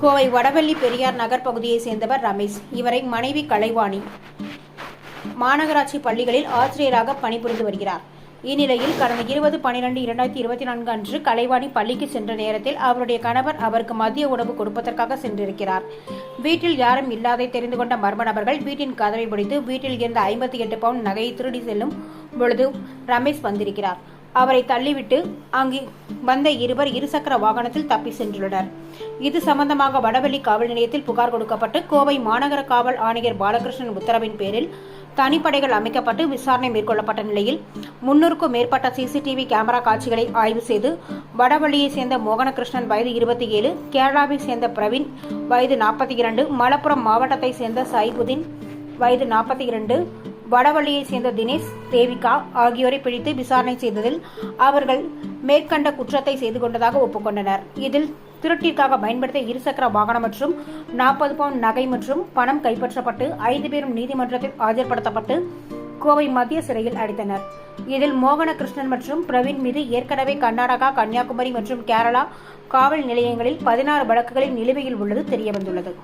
கோவை வடவள்ளி பெரியார் நகர் பகுதியைச் சேர்ந்தவர் ரமேஷ். இவரை மனைவி கலைவாணி. மாநகராட்சி பள்ளிகளில் ஆசிரியராக பணிபுரிந்து வருகிறார். இந்நிலையில் கடந்த இருபது பனிரெண்டு இரண்டாயிரத்தி இருபத்தி நான்கு அன்று கலைவாணி பள்ளிக்கு சென்ற நேரத்தில் அவருடைய கணவர் அவருக்கு மதிய உணவு கொடுப்பதற்காக சென்றிருக்கிறார். வீட்டில் யாரும் இல்லாதை தெரிந்து கொண்ட மர்ம நபர்கள் வீட்டின் கதவை பிடித்து வீட்டில் இருந்த ஐம்பத்தி எட்டு பவுண்ட் நகையை திருடி செல்லும் பொழுது ரமேஷ் வந்திருக்கிறார். அவரை தள்ளிவிட்டு அங்கு வந்த இருவர் இருசக்கர வாகனத்தில் தப்பி சென்றுள்ளனர். இது சம்பந்தமாக வடவள்ளி காவல் நிலையத்தில் புகார் கொடுக்கப்பட்டு கோவை மாநகர காவல் ஆணையர் பாலகிருஷ்ணன் உத்தரவின் பேரில் தனிப்படைகள் அமைக்கப்பட்டு விசாரணை மேற்கொள்ளப்பட்ட நிலையில் முன்னூறுக்கும் மேற்பட்ட சிசிடிவி கேமரா காட்சிகளை ஆய்வு செய்து வடவள்ளியைச் சேர்ந்த மோகனகிருஷ்ணன் வயது இருபத்தி ஏழு கேரளாவைச் சேர்ந்த பிரவீன் வயது நாற்பத்தி இரண்டு மலப்புரம் மாவட்டத்தைச் சேர்ந்த சைபுதீன் வயது நாற்பத்தி இரண்டு வடவள்ளியைச் சேர்ந்த தினேஷ் தேவிகா ஆகியோரை பிடித்து விசாரணை செய்ததில் அவர்கள் மேற்கண்ட குற்றத்தை செய்து கொண்டதாக ஒப்புக்கொண்டனர். இதில் திருட்டிற்காக பயன்படுத்திய இருசக்கர வாகனம் மற்றும் நாற்பது பவுண்ட் நகை மற்றும் பணம் கைப்பற்றப்பட்டு ஐந்து பேரும் நீதிமன்றத்தில் ஆஜர்படுத்தப்பட்டு கோவை மத்திய சிறையில் அடைத்தனர். இதில் மோகன கிருஷ்ணன் மற்றும் பிரவீன் மீது ஏற்கனவே கர்நாடகா கன்னியாகுமரி மற்றும் கேரளா காவல் நிலையங்களில் பதினாறு வழக்குகளில் நிலுவையில் உள்ளது தெரியவந்துள்ளது.